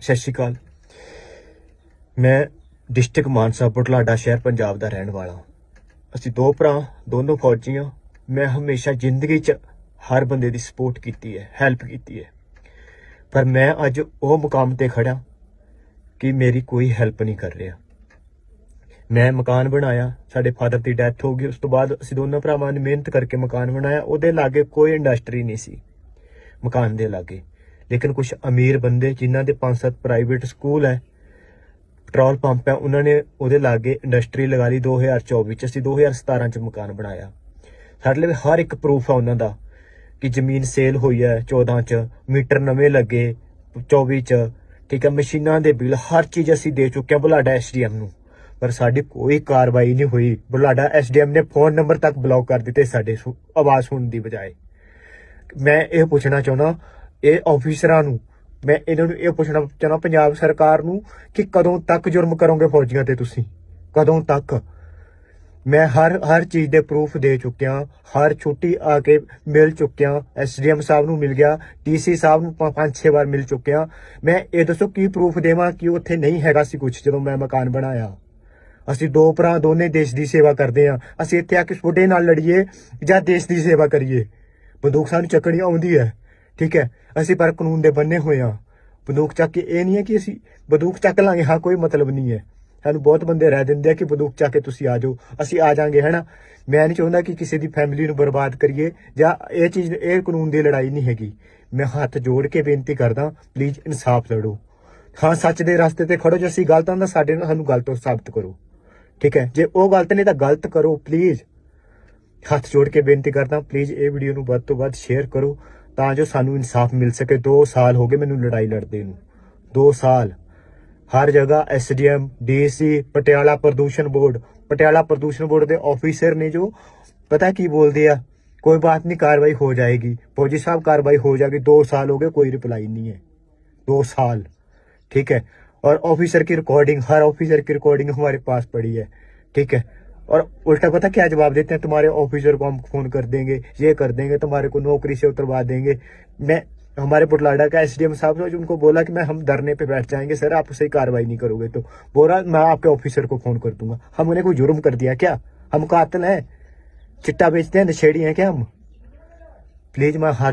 ਸਤਿ ਸ਼੍ਰੀ ਅਕਾਲ। ਮੈਂ ਡਿਸਟ੍ਰਿਕਟ ਮਾਨਸਾ ਬੁਢਲਾਡਾ ਸ਼ਹਿਰ, ਪੰਜਾਬ ਦਾ ਰਹਿਣ ਵਾਲਾ ਹਾਂ। ਅਸੀਂ ਦੋ ਭਰਾ, ਦੋਨੋਂ ਫੌਜੀ ਹਾਂ। ਮੈਂ ਹਮੇਸ਼ਾ ਜ਼ਿੰਦਗੀ 'ਚ ਹਰ ਬੰਦੇ ਦੀ ਸਪੋਰਟ ਕੀਤੀ ਹੈ ਹੈਲਪ ਕੀਤੀ ਹੈ। ਪਰ ਮੈਂ ਅੱਜ ਉਹ ਮੁਕਾਮ ਤੇ ਖੜਾ ਕਿ ਮੇਰੀ ਕੋਈ ਹੈਲਪ ਨਹੀਂ ਕਰ ਰਿਹਾ। ਮੈਂ ਮਕਾਨ ਬਣਾਇਆ, ਸਾਡੇ ਫਾਦਰ ਦੀ ਡੈਥ ਹੋ ਗਈ। ਉਸ ਤੋਂ ਬਾਅਦ ਅਸੀਂ ਦੋਨਾਂ ਭਰਾਵਾਂ ਨੇ ਮਿਹਨਤ ਕਰਕੇ ਮਕਾਨ ਬਣਾਇਆ। ਉਹਦੇ ਲਾਗੇ ਕੋਈ ਇੰਡਸਟਰੀ ਨਹੀਂ ਸੀ, ਮਕਾਨ ਦੇ ਲਾਗੇ। ਲੇਕਿਨ ਕੁਝ ਅਮੀਰ ਬੰਦੇ ਜਿਨ੍ਹਾਂ ਦੇ ਪੰਜ ਸੱਤ ਪ੍ਰਾਈਵੇਟ ਸਕੂਲ ਹੈ ਪੈਟਰੋਲ ਪੰਪ ਹੈ, ਉਹਨਾਂ ਨੇ ਉਹਦੇ ਲਾਗੇ ਇੰਡਸਟਰੀ ਲਗਾ ਲਈ 2024 ਚ ਅਸੀਂ 2017 ਚ ਮਕਾਨ ਬਣਾਇਆ। ਸਾਡੇ ਲਈ ਹਰ ਇੱਕ ਪ੍ਰੂਫ ਆ ਉਹਨਾਂ ਦਾ ਕਿ ਜ਼ਮੀਨ ਸੇਲ ਹੋਈ ਹੈ 14 ਚ, ਮੀਟਰ ਨਵੇਂ ਲੱਗੇ 24 ਚ। ਠੀਕ ਹੈ, ਮਸ਼ੀਨਾਂ ਦੇ ਬਿੱਲ, ਹਰ ਚੀਜ਼ ਅਸੀਂ ਦੇ ਚੁੱਕੇ ਹਾਂ ਬੁਲਾਡਾ ਐਸਡੀਐਮ ਨੂੰ। ਪਰ ਸਾਡੀ ਕੋਈ ਕਾਰਵਾਈ ਨਹੀਂ ਹੋਈ। ਬੁਲਾਡਾ ਐਸਡੀਐਮ ਨੇ ਫੋਨ ਨੰਬਰ ਤੱਕ ਬਲੌਕ ਕਰ ਦਿੱਤੇ ਸਾਡੇ ਸੁ- ਆਵਾਜ਼ ਸੁਣਨ ਦੀ ਬਜਾਏ। ਮੈਂ ਇਹ ਪੁੱਛਣਾ ਚਾਹੁੰਦਾ ਇਹ ਆਫੀਸਰਾਂ ਨੂੰ। ਮੈਂ ਇਹਨਾਂ ਨੂੰ ਇਹ ਪੁੱਛਣਾ ਚਾਹੁੰਦਾ, ਪੰਜਾਬ ਸਰਕਾਰ ਨੂੰ ਕਿ ਕਦੋਂ ਤੱਕ ਜੁਰਮ ਕਰੋਗੇ ਫੌਜੀਆਂ ਤੇ ਤੁਸੀਂ? ਕਦੋਂ ਤੱਕ? ਮੈਂ ਹਰ ਹਰ ਚੀਜ਼ ਦੇ ਪ੍ਰੂਫ ਦੇ ਚੁੱਕਿਆ, ਹਰ ਛੁੱਟੀ ਆ ਕੇ ਮਿਲ ਚੁੱਕਿਆ ਐਸਡੀਐਮ ਸਾਹਿਬ ਨੂੰ ਮਿਲ ਗਿਆ ਡੀਸੀ ਸਾਹਿਬ ਨੂੰ ਪੰਜ ਛੇ ਵਾਰ ਮਿਲ ਚੁੱਕਿਆ। ਮੈਂ ਇਹ ਦੱਸੋ ਕੀ ਪ੍ਰੂਫ ਦੇਵਾਂ ਕਿ ਉੱਥੇ ਨਹੀਂ ਹੈਗਾ ਸੀ ਕੁਝ ਜਦੋਂ ਮੈਂ ਮਕਾਨ ਬਣਾਇਆ? ਅਸੀਂ ਦੋ ਭਰਾ ਦੋਨੇ ਦੇਸ਼ ਦੀ ਸੇਵਾ ਕਰਦੇ ਆ ਅਸੀਂ ਇੱਥੇ ਆ ਕੇ ਛੋਟੇ ਨਾਲ ਲੜੀਏ ਜਾਂ ਦੇਸ਼ ਦੀ ਸੇਵਾ ਕਰੀਏ? ਬੰਦੂਕ ਸਾਨੂੰ ਚੱਕਣੀ ਆਉਂਦੀ ਹੈ। ਠੀਕ ਹੈ, ਅਸੀਂ ਪਰ ਕਾਨੂੰਨ ਦੇ ਬੰਨੇ ਹੋਏ ਆ ਬੰਦੂਕ ਚੱਕ ਕੇ ਇਹ ਨਹੀਂ ਹੈ ਕਿ ਅਸੀਂ ਬੰਦੂਕ ਚੱਕ ਲਾਂਗੇ, ਹਾਂ, ਕੋਈ ਮਤਲਬ ਨਹੀਂ ਹੈ। ਸਾਨੂੰ ਬਹੁਤ ਬੰਦੇ ਰਹਿ ਦਿੰਦੇ ਆ ਕਿ ਬੰਦੂਕ ਚੱਕ ਕੇ ਤੁਸੀਂ ਆ ਜਾਓ, ਅਸੀਂ ਆ ਜਾਾਂਗੇ ਹੈਨਾ ਮੈਂ ਨਹੀਂ ਚਾਹੁੰਦਾ ਕਿ ਕਿਸੇ ਦੀ ਫੈਮਿਲੀ ਨੂੰ ਬਰਬਾਦ ਕਰੀਏ ਜਾਂ ਇਹ ਚੀਜ਼, ਇਹ ਕਾਨੂੰਨ ਦੀ ਲੜਾਈ ਨਹੀਂ ਹੈਗੀ। ਮੈਂ ਹੱਥ ਜੋੜ ਕੇ ਬੇਨਤੀ ਕਰਦਾ ਪਲੀਜ਼ ਇਨਸਾਫ ਲੜੋ ਹਾਂ, ਸੱਚ ਦੇ ਰਸਤੇ ਤੇ ਖੜੋ, ਜੇ ਅਸੀਂ ਗਲਤ ਹਾਂ, ਤਾਂ ਸਾਡੇ ਨਾਲ ਸਾਨੂੰ ਗਲਤ ਸਾਬਤ ਕਰੋ। ਠੀਕ ਹੈ, ਜੇ ਉਹ ਗਲਤ ਨੇ ਤਾਂ ਗਲਤ ਕਰੋ ਪਲੀਜ਼ ਹੱਥ ਜੋੜ ਕੇ ਬੇਨਤੀ ਕਰਦਾ ਪਲੀਜ਼ ਇਹ ਵੀਡੀਓ ਨੂੰ ਵੱਧ ਤੋਂ ਵੱਧ ਸ਼ੇਅਰ ਕਰੋ। ਤਾਂ ਜੋ ਸਾਨੂੰ ਇਨਸਾਫ ਮਿਲ ਸਕੇ। 2 ਸਾਲ ਹੋ ਗਏ ਮੈਨੂੰ ਲੜਾਈ ਲੜਦੇ ਨੂੰ। 2 ਸਾਲ। ਹਰ ਜਗ੍ਹਾ ਐਸਡੀਐਮ, ਡੀਸੀ, ਪਟਿਆਲਾ ਪ੍ਰਦੂਸ਼ਣ ਬੋਰਡ। ਪਟਿਆਲਾ ਪ੍ਰਦੂਸ਼ਣ ਬੋਰਡ ਦੇ ਆਫੀਸਰ ਨੇ ਜੋ ਪਤਾ ਕੀ ਬੋਲਦੇ ਆ, ਕੋਈ ਬਾਤ ਨਹੀਂ, ਕਾਰਵਾਈ ਹੋ ਜਾਏਗੀ। ਫੌਜੀ ਸਾਹਿਬ, ਕਾਰਵਾਈ ਹੋ ਜਾਏਗੀ। 2 ਸਾਲ ਹੋ ਗਏ, ਕੋਈ ਰਿਪਲਾਈ ਨਹੀਂ ਹੈ। 2 ਸਾਲ। ਠੀਕ ਹੈ। ਔਰ ऑफिसर की रिकॉर्डिंग ਹਰ ऑफिसर की रिकॉर्डिंग ਹਮਾਰੇ ਪਾਸ पड़ी ਹੈ। ਠੀਕ ਹੈ। और उल्टा पता क्या जवाब देते हैं? तुम्हारे ऑफिसर को हम फ़ोन कर देंगे, ये कर देंगे, तुम्हारे को नौकरी से उतरवा देंगे। मैं, हमारे पुटलाडा का एसडीएम साहब ने उनको बोला कि मैं हम धरने पे बैठ जाएँगे, सर, आप सही कार्रवाई नहीं करोगे। तो बोला, मैं आपके ऑफिसर को फ़ोन कर दूँगा। हम उन्हें कोई जुर्म कर दिया क्या? हम कातिल हैं। चिट्टा बेचते हैं, नशेड़ी हैं क्या हम? प्लीज़ मैं हाथ